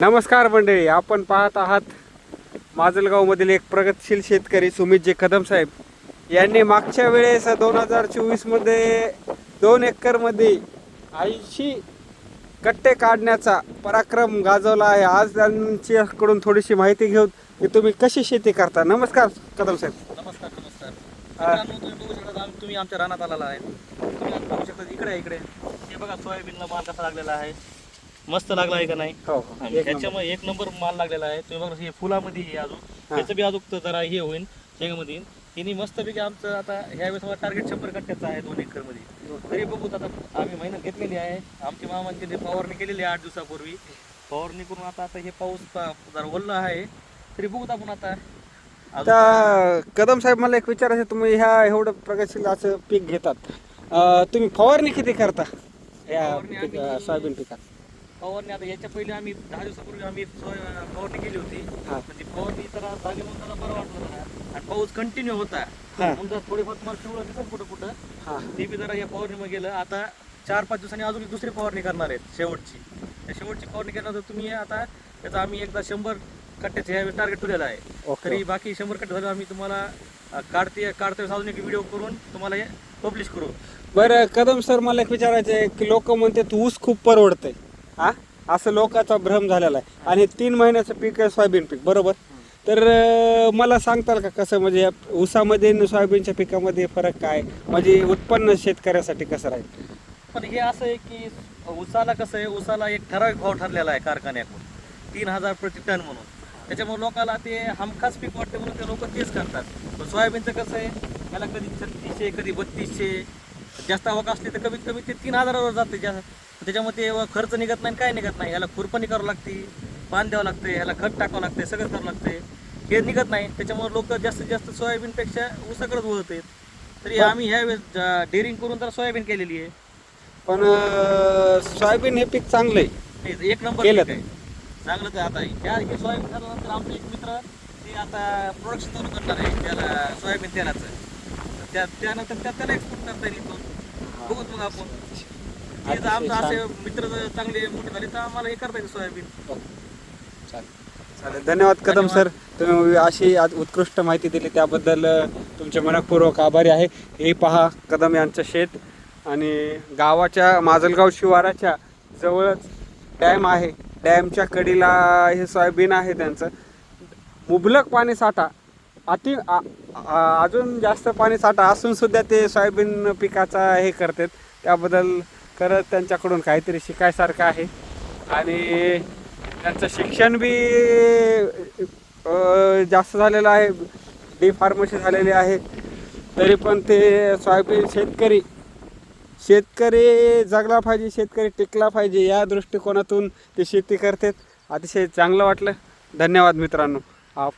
नमस्कार मंडळी आपण पाहत आहात माजलगावमधील एक प्रगतशील शेतकरी सुमित जे कदम साहेब. यांनी मागच्या वेळेस दोन हजार चोवीसमध्ये दोन एकरमध्ये ऐंशी कट्टे काढण्याचा पराक्रम गाजवला आहे. आज त्यांच्याकडून थोडीशी माहिती घेऊन की तुम्ही कशी शेती करता. नमस्कार कदम साहेब. नमस्कार नमस्कार. तुम्ही बघू शकता तुम्ही आमच्या रानात आलेला आहे. तुम्ही बघू शकता इकडे इकडे. हे बघा सोयाबीनला माल कसा लागलेला आहे. मस्त लागला आहे का नाही? हो हो. आणि एक नंबर. ह्याच्यामुळे एक नंबर माल लागलेला आहे. तुम्ही बघा हे फुलामध्ये हे अजून. त्याचं बी अजून तर जरा हे होईल शेंगामध्ये. तिने मस्तपैकी आमचं आता ह्या वेळेस टार्गेट शंभर कट्ट्याचं आहे दोन एकरमध्ये तरी बघू आता आम्ही मेहनत घेतलेली आहे. आमच्या मामांची फवारणी केलेली आहे आठ दिवसापूर्वी. फवारणी करून आता आता हे पाऊस पा- जरा ओलला आहे. तरी बघूत आपण आता. अजून आता कदम साहेब मला एक विचारायचं तुम्ही ह्या एवढं प्रगतशील असं पीक घेतात. अं, तुम्ही फवारणी किती करता? या फवारणी पीक- आम्ही- सोयाबीन पिकात? फवारणी आता याच्या पहिले आम्ही दहा दिवसापूर्वी आम्ही सोय फवारणी केली होती. हा. म्हणजे फवारणी तर झाली म्हणून जरा बरं वाटलं जरा. आणि पाऊस कंटिन्यू होता. हा. म्हणून जरा थोडीफार तुम्हाला पिवळं दिसत कुठं कुठं. हां. ते बी जरा या फवारणीमध्ये गेलं. आता चार पाच दिवसांनी अजून एक दुसरी फवारणी करणार आहेत शेवटची. त्या शेवटची फवारणी केल्यानंतर तुम्ही आता त्याचा आम्ही एकदा शंभर कट्ट्याचे ह्या टार्गेट ठेवलेलं आहे. ओके. तरी बाकी शंभर कट्टे झाले आम्ही तुम्हाला अं, काढते काढते वेळेस अजून एक व्हिडिओ करून तुम्हाला हे पब्लिश करू. बरं कदम सर मला एक विचारायचं आहे की लोक म्हणते ऊस खूप परवडतंय. हा? असं लोकांचा भ्रम झालेला आहे. आणि तीन महिन्याचं पीक आहे सोयाबीन पीक बरोबर? तर मला सांगताल का कसं म्हणजे ऊसामध्ये आणि सोयाबीनच्या पिकामध्ये फरक काय? म्हणजे उत्पन्न शेतकऱ्यासाठी कसं राहील? पण हे असं आहे की उसाला कसं आहे उसाला एक ठराविक भाव ठरलेला आहे कारखान्याकडून. तीन हजार प्रति टन म्हणून. त्याच्यामुळे लोकांना ते हमखास पीक वाटते म्हणून ते लोक तेच करतात. पण सोयाबीनचं कसं आहे त्याला कधी छत्तीसशे कधी बत्तीसशे जास्त आवक असली तर कमीत कमी ते तीन हजारावर जाते. जास्त त्याच्यामध्ये खर्च निघत नाही काय निघत नाही. याला खुरपणी करावं लागते पान द्यावं लागते याला खत टाकावं लागते सगळं करावं लागते. हे निघत नाही. त्याच्यामुळे लोक जास्तीत जास्त सोयाबीनपेक्षा ऊसाकडेच वळत आहेत. तरी आम्ही ह्या वेळेस डेअरिंग करून तर सोयाबीन केलेली आहे. पण सोयाबीन हे पीक चांगलं आहे. एक नंबर केलं चांगलं तर आता ह्या हे सोयाबीन झाल्यानंतर आमचा एक मित्र ते आता प्रोडक्शन चालू करणार आहे त्याला सोयाबीन तेलाचं. त्या त्यानंतर त्या त्याला एक्सपोर्ट करता येईल बघूत मग आपण. ते जर आमचं असे मित्र जर चांगले मोठे झाले तर आम्हाला हे करता येईल सोयाबीन. चालेल. धन्यवाद कदम सर. तुम्ही अशी आज उत्कृष्ट माहिती दिली त्याबद्दल तुमचे मनपूर्वक आभारी आहे. हे पहा कदम यांचं शेत. आणि गावाच्या माजलगाव शिवाराच्या जवळच डॅम आहे. डॅमच्या कडीला हे सोयाबीन आहे त्यांचं. मुबलक पाणी साठा. अति अजून जास्त पाणी साठा असून सुद्धा ते सोयाबीन पिकाचा हे करतात. त्याबद्दल खरंच त्यांच्याकडून काहीतरी शिकायसारखं आहे. आणि त्यांचं शिक्षण बी जास्त झालेलं आहे. डी फार्मसी झालेली आहे. तरी पण ते सोयाबीन शेतकरी शेतकरी जगला पाहिजे शेतकरी टिकला पाहिजे या दृष्टिकोनातून ते शेती करतात. अतिशय चांगलं वाटलं. धन्यवाद मित्रांनो. आप